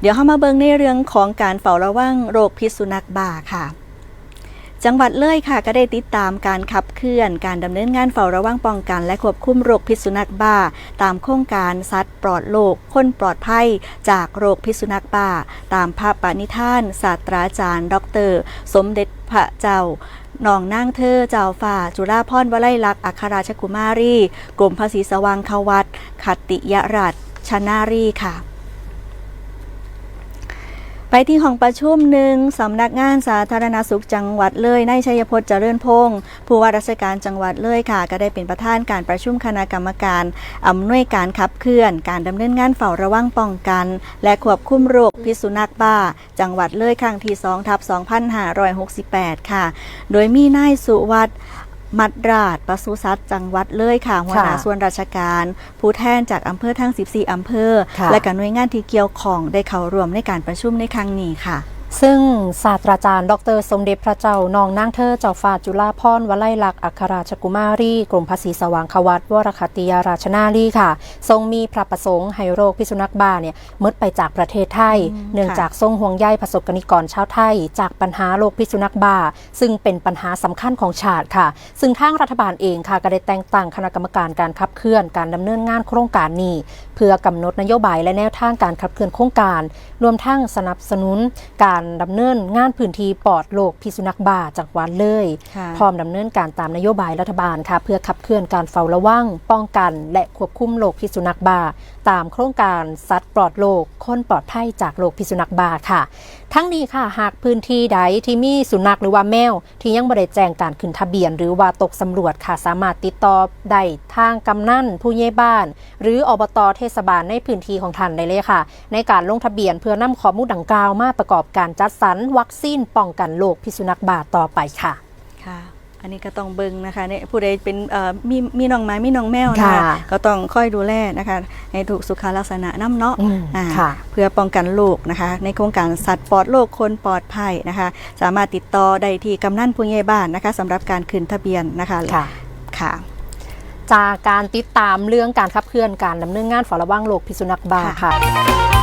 เดี๋ยวเข้ามาเบิ่งในเรื่องของการเฝ้าระวังโรคพิษสุนัขบ้าค่ะ จังหวัดเลยค่ะก็ได้ติดตามการขับเคลื่อน การดำเนินงานเฝ้าระวังป้องกัน และควบคุมโรคพิษสุนัขบ้า ตามโครงการสัตว์ปลอดโรคคนปลอดภัย จากโรคพิษสุนัขบ้า ตามพระปณิธาน ศาสตราจารย์ ดร สมเด็จพระเจ้านองนางเธอเจ้าฝ่า จุฬาพรวลัยลักษณ์อัครราชกุมารี กรมภาษีสว่างควัตขัตติยรัตชนารีค่ะ ไปที่ห้องประชุมหนึ่งสำนักงานสาธารณสุขจังหวัดเลยในชัยพจน์เจริญพงศ์ผู้ว่าราชการจังหวัดเลยค่ะ ก็ได้เป็นประธานการประชุมคณะกรรมการอำนวยการขับเคลื่อน การดำเนินงานเฝ้าระวังป้องกัน และควบคุมโรคพิษสุนัขบ้า จังหวัดเลยครั้งที่2ทับ2568 ค่ะ โดยมีนายสุวัต มัดราชปศุสัตว์จังหวัดเลยค่ะหัวหน้าค่ะส่วนราชการ ผู้แทนจากอำเภอทั้ง 14 อำเภอค่ะและกับหน่วยงานที่เกี่ยวข้องได้เข้าร่วมในการประชุมในครั้งนี้ค่ะ ซึ่งศาสตราจารย์ ดร สมเด็จพระเจ้านองนางเธอเจ้าฟ้าจุฬาภรณ์วลัยลักษณ์อัครราชกุมารีกรมภาษีสว่างควัตวรคติยาราชนารีค่ะ ทรงมีพระประสงค์ให้โรคพิษสุนัขบ้าเนี่ยหมดไปจากประเทศไทยอืมเนื่องค่ะจากทรงห่วงใยประสบกนิกรชาวไทย จากปัญหาโรคพิษสุนัขบ้า ซึ่งเป็นปัญหาสำคัญของชาติค่ะ ซึ่งทางรัฐบาลเองค่ะก็ได้แต่งตั้งคณะกรรมการการขับเคลื่อนการดำเนินงานโครงการนี้ เพื่อกำหนดนโยบายและแนวทางการขับเคลื่อนโครงการ รวมทั้งสนับสนุนการดำเนินงานพื้นที่ปลอดโรคพิษสุนัขบ้าจากหวัดเลยค่ะพร้อมดำเนินการตามนโยบายรัฐบาลค่ะ เพื่อขับเคลื่อนการเฝ้าระวัง ป้องกัน และควบคุมโรคพิษสุนัขบ้า ตามโครงการสัตว์ปลอดโรคคนปลอดภัยจากโรคพิษสุนัขบ้าค่ะ ทั้งนี้ค่ะหากพื้นที่ใดที่มีสุนัขหรือว่าแมว ที่ยังไม่ได้แจ้งการขึ้นทะเบียน หรือว่าตกสำรวจค่ะสามารถติดต่อได้ทางกำนันผู้ใหญ่บ้าน หรืออบตเทศบาลในพื้นที่ของท่านได้เลยค่ะ ในการลงทะเบียนเพื่อนำข้อมูลดังกล่าวมาประกอบการจัดสรรวัคซีนป้องกันโรคพิษสุนัขบ้าต่อไปค่ะค่ะ อันนี้ก็ต้องเบิ่งนะคะเนี่ยผู้ใดเป็นเอ่อมีมีน้องหมามีน้องแมวนะคะค่ะก็ต้องค่อยดูแลนะคะให้ถูกสุขลักษณะน้ำเนาะอืมอ่าค่ะเพื่อป้องกันโรคนะคะ ในโครงการสัตว์ปลอดโรคคนปลอดภัยนะคะ สามารถติดต่อได้ที่กำนันผู้ใหญ่บ้านนะคะสำหรับการขึ้นทะเบียนนะคะค่ะค่ะจากการติดตามเรื่องการขับเคลื่อนการดำเนินงานเฝ้าระวังโรคพิษสุนัขบ้าค่ะค่ะ